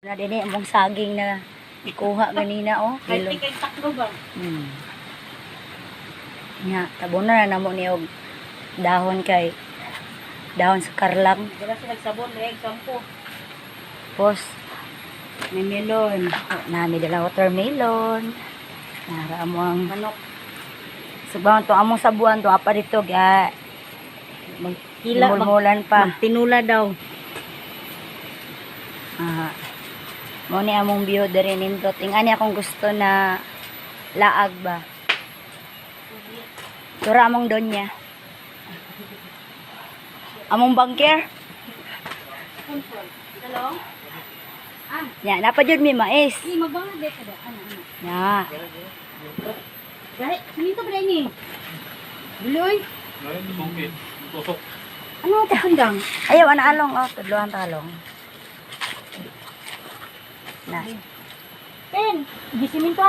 Na din eh, among saging na ikuha ganina oh. Kahit Kilo. kay taklo ba? Hmm. Nga, tabo na na namo ni og dahon kay dahon sa karlang. Wala sila sabon, leg, sampo. Tapos, may melon. Nami dala watermelon. Nara mo ang Manok. subang to among sabuan to apa dito ga Hila, mag, mulmulan pa. magtinula daw. Ah. Mo ni among biyo diri nindot. Ingani akong gusto na laag ba. Tura among donya. Among bangker. Hello? Ah, Nya, napa jud mi mais. Ni magbangad dito ka daw. Ano, ano? Nya. Dahil, siminto ba ini? Buloy? Ano ito handang? Ayaw ana along oh, tudloan talong. Na. Pen, di siminto